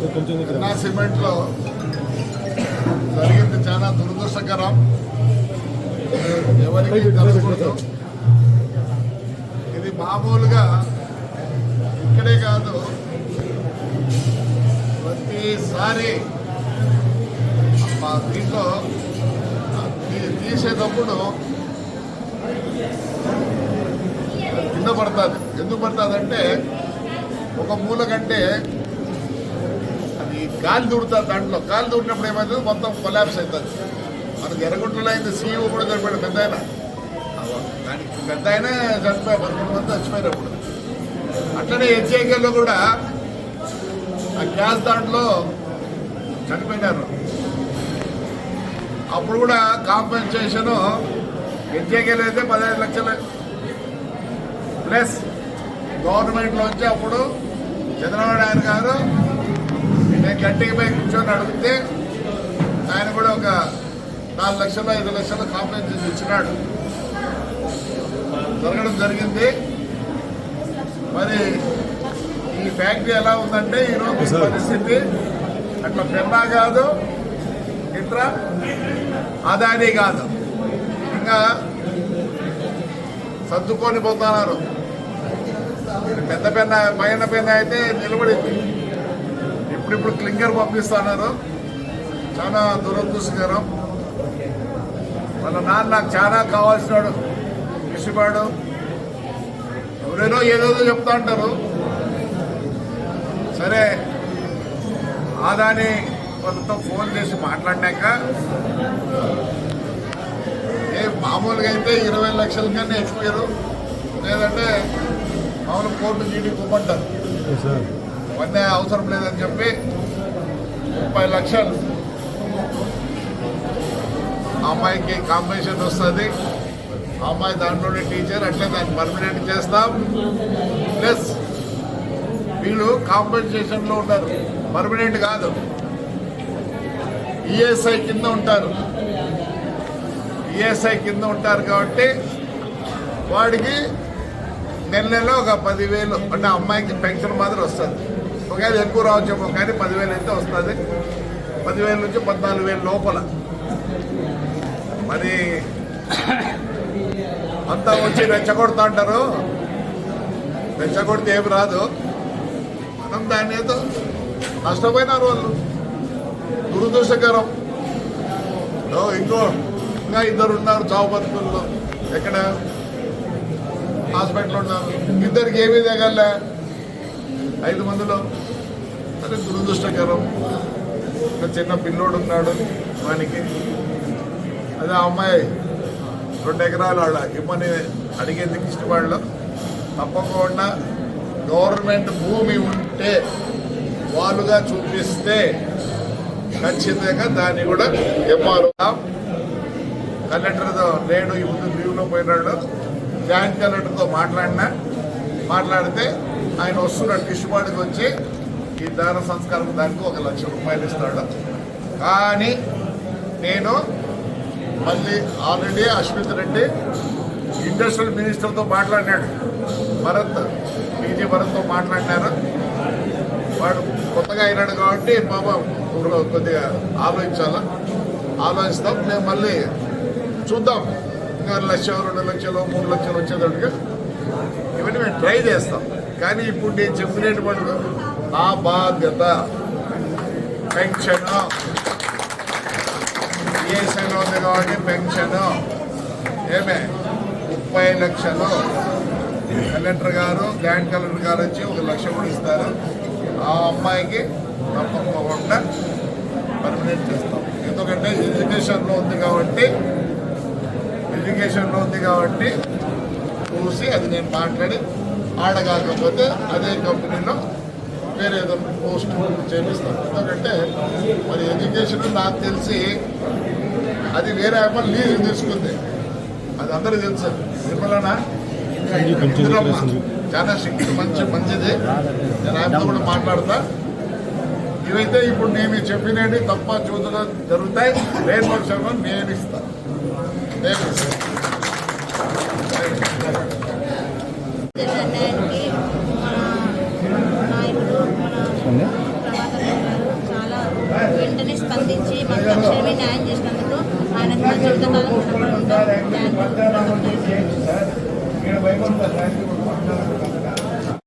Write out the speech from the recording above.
నా సిమెంట్లో జరిగింది చాలా దురదృష్టకరం. ఎవరికి జరగకూడదు ఇది మామూలుగా ఇక్కడే కాదు. ప్రతిసారి మా దీంట్లో తీసేటప్పుడు కింద పడుతుంది. ఎందుకు పడుతుంది అంటే ఒక మూల కంటే కాలు గాలి దూడుతుంది దాంట్లో. కాలు దూడినప్పుడు ఏమవుతుంది మొత్తం కొలాబ్స్ అవుతుంది. మన ఎర్రగుంటలో అయింది సీఈఓ కూడా చనిపోయాడు పెద్ద ఆయన. దానికి పెద్ద ఆయన చనిపోయారు పదకొండు మంది చచ్చిపోయారు అప్పుడు. అట్లనే హెచ్ఐకేలో కూడా ఆ గ్యాస్ దాంట్లో చనిపోయినారు. అప్పుడు కూడా కాంపెన్సేషన్ హెచ్ఐకేలో అయితే పదహైదు లక్షలు. ప్లస్ గవర్నమెంట్లోంచి అప్పుడు చంద్రబాబు నాయుడు గారు నేను గట్టిగా పోయి కూర్చొని అడిగితే ఆయన కూడా ఒక నాలుగు లక్షలు ఐదు లక్షలు కాంపెన్సేషన్ ఇచ్చినాడు. జరగడం జరిగింది. మరి ఈ ఫ్యాక్టరీ ఎలా ఉందంటే ఈరోజు పరిస్థితి అట్లా పెన్నా కాదు ఇట్లా అదాని కాదు. ఇంకా సర్దుకొని పోతున్నారు. పెద్ద పెన్న పైన పెన్న అయితే నిలబడింది. ఇప్పుడిప్పుడు క్లింకర్ పంపిస్తున్నారు చాలా దురదృష్టకరం వాళ్ళ నాన్న నాకు చాలా కావాల్సినాడు. ఇష్టపడు ఎవరైనా ఏదేదో చెప్తా అంటారు. సరే ఆదాని వాళ్ళతో ఫోన్ చేసి మాట్లాడినాక ఏ మామూలుగా అయితే ఇరవై లక్షల కన్నా ఎక్కువ లేదంటే మామూలు కోర్టు జీడీ కుమ్మంటారు అవన్నీ అవసరం లేదని చెప్పి ముప్పై లక్షలు. అమ్మాయికి కాంపిటీషన్ వస్తుంది. అమ్మాయి దాంట్లోనే టీచర్ అట్లే దాన్ని పర్మనెంట్ చేస్తాం. ప్లస్ వీళ్ళు కాంపెన్సేషన్లో ఉంటారు. పర్మనెంట్ కాదు. ఈఎస్ఐ కింద ఉంటారు. ఈఎస్ఐ కింద ఉంటారు కాబట్టి వాడికి నెల నెల ఒక పదివేలు అంటే అమ్మాయికి పెన్షన్ మాత్రం వస్తుంది. ఒకవేళ ఎక్కువ రావచ్చేమో కానీ పదివేలు అయితే వస్తుంది. పదివేల నుంచి పద్నాలుగు వేలు లోపల. మరి అంతా వచ్చి రెచ్చగొడతా అంటారు. రెచ్చగొడితే ఏమి రాదు. మనం దాన్ని ఏదో నష్టపోయినారు వాళ్ళు. దురదృష్టకరం. ఓ, ఇంకో ఇంకా ఇద్దరు ఉన్నారు చావు బతుకుల్లో. ఎక్కడ? హాస్పిటల్ ఉన్నారు. ఇద్దరికి ఏమీ తగలే. ఐదు మందిలో. అది దురదృష్టకరం. ఒక చిన్న పిల్లోడు ఉన్నాడు వానికి. అదే ఆ అమ్మాయి రెండు ఎకరాలు ఆడ ఇమ్మని అడిగేందుకు ఇష్టపడలో. తప్పకుండా గవర్నమెంట్ భూమి ఉంటే వాళ్ళుగా చూపిస్తే ఖచ్చితంగా దాన్ని కూడా ఎంఆర్ఓ కలెక్టర్తో లేడు ఇప్పుడు లీవ్లో పోయినాడు. జాయింట్ కలెక్టర్తో మాట్లాడినా. మాట్లాడితే ఆయన వస్తున్నాడు కిష్పాడికి వచ్చి ఈ దాన సంస్కారం దానికి ఒక లక్ష రూపాయలు ఇస్తాడు. కానీ నేను మళ్ళీ ఆల్రెడీ అశ్విత్ రెడ్డి ఇండస్ట్రియల్ మినిస్టర్తో మాట్లాడినాడు. భరత్ పీజీ భరత్తో మాట్లాడినారు. వాడు కొత్తగా అయినాడు కాబట్టి పాప కొద్దిగా ఆలోచించాలా. ఆలోచిస్తాం. మేము మళ్ళీ చూద్దాం. ఇంకా లక్ష రెండు లక్షలు మూడు లక్షలు వచ్చేటట్టుగా ఇవన్నీ మేము ట్రై చేస్తాం. కానీ ఇప్పుడు నేను చెప్పినటువంటి నా బాధ్యత పెన్షన్. ఈఎస్ఐలో ఉంది కాబట్టి పెన్షన్. ఏమే? ముప్పై లక్షలు. కలెక్టర్ గారు జాయింట్ కలెక్టర్ గారు వచ్చి ఒక లక్ష కూడా ఇస్తారు. ఆ అమ్మాయికి తప్పకుండా పర్మనెంట్ చేస్తాం ఎందుకంటే ఎడ్యుకేషన్లో ఉంది కాబట్టి ఎడ్యుకేషన్లో ఉంది కాబట్టి చూసి అది నేను మాట్లాడి ఆడగాకపోతే అదే కంపెనీలో వేరే ఏదైనా పోస్ట్ చేపిస్తాను ఎందుకంటే మరి ఎడ్యుకేషన్ నాకు తెలిసి అది వేరే అమ్మ లీజు తీసుకుంది అది అందరికీ తెలుసు. నిర్మలనా? చాలా శక్తి మంచి మంచిది. నేను ఆయనతో కూడా మాట్లాడతా. ఇవైతే ఇప్పుడు నేను చెప్పినవి తప్ప చూడడం జరుగుతాయి. పక్షంలో నేను ఇస్తాను నేను ఇస్తాను చేశారు